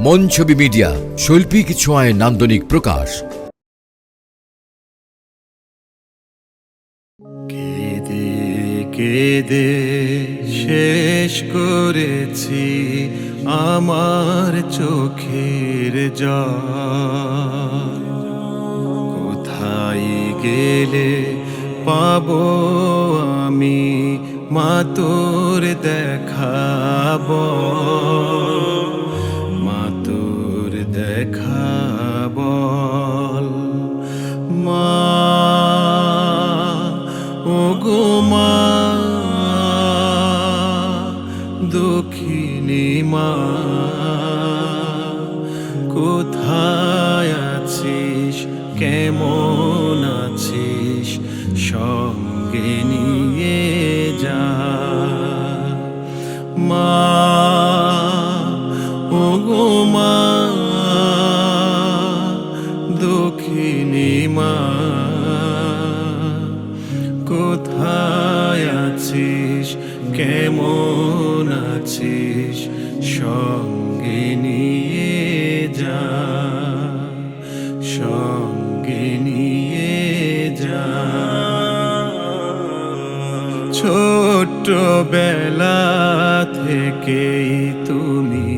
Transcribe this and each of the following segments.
মঞ্ছবি media, শৈল্পিক ছোঁয়ায় নান্দনিক প্রকাশ। কেঁদে কেঁদে শেষ করেছি আমার চোখের জল। কোথায় গেলে পাবো আমি? মাতুর দেখাব মাতুর দেখাব মা ও গো মা দক্ষিণী মা কোথায় আছিস কেমন আছিস সঙ্গে মা, কোথায় আছিস? কেমন আছিস? সঙ্গে নিয়ে যা, সঙ্গে নিয়ে যা। ছোট্ট থেকেই তুমি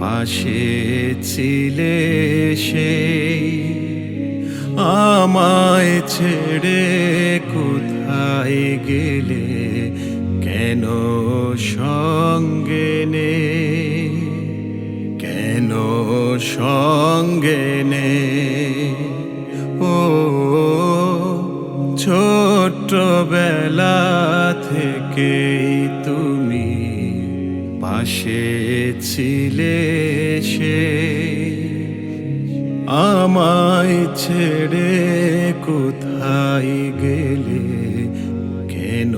পাশে ছিলে সেই আমায় ছেড়ে কোথায় গেলে? কেন সঙ্গে নে? কেন সঙ্গে নে? ও ছোট্ট বেলা থেকেই তুমি পাশে ছিলে সে আমায় ছেড়ে কোথায় গেলে? কেন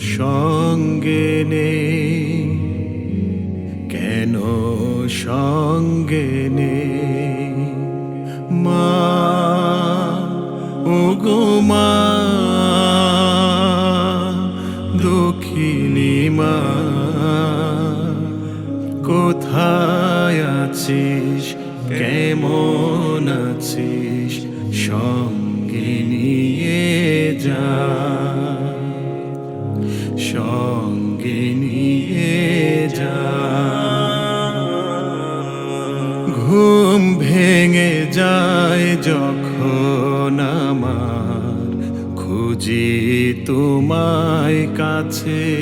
সঙ্গে নে কেন সঙ্গে নে মা ও গো মা দক্ষিণী মা, কোথায় আছিস? কেমন আছিস? সঙ্গে নিয়ে যা। সঙ্গে নিয়ে যা। ঘুম ভেঙে যায় যখন আমার, খুঁজি তোমায় কাছে।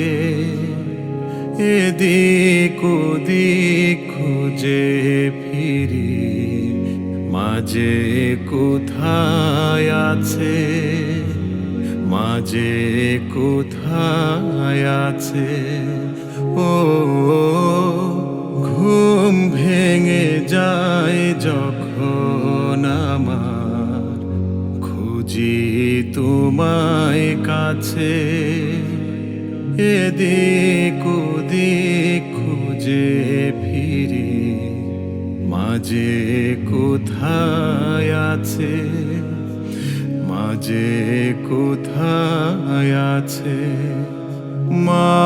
এদিক ওদিক খুঁজে ফিরি, মাঝে কোথায় আছে, মাঝে কোথায় আছে? ও, ঘুম ভেঙে যায় যখন আমার, খুঁজি তোমায় কাছে। এদিক ওদিক খুঁজে ফিরি, মাঝে কোথায় আছে? মাঝে কোথায় আছে? মা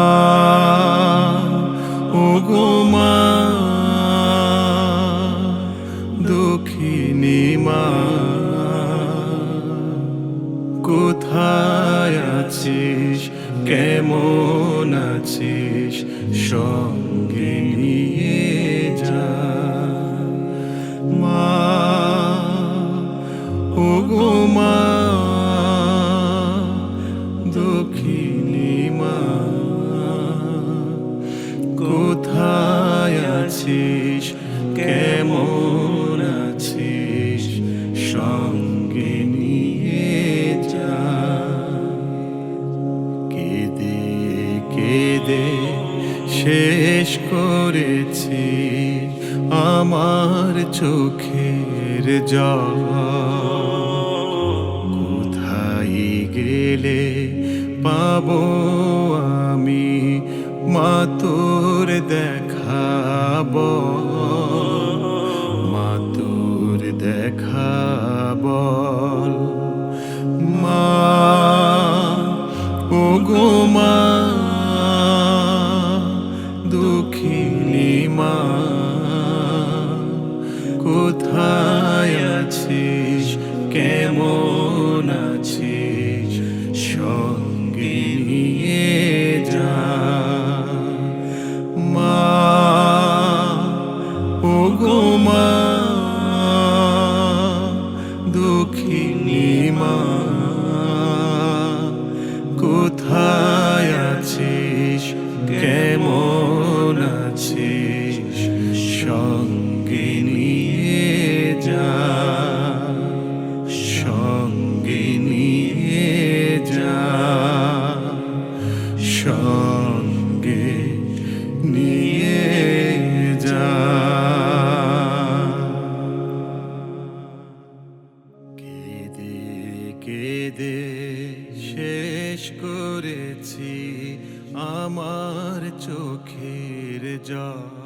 ও গো মা দক্ষিণী মা, কোথায় আছিস? কেমন আছিস সঙ্গে আমার চোখের জল কোথায় গেলে পাব আমি? মাতুর দেখাব। কেমন আছিস সঙ্গে নিয়ে যা। মা ও মা দুঃখিনী মা কোথায় আছিস? কেমন আছিস? কেঁদে শেষ করেছি আমার চোখের জল।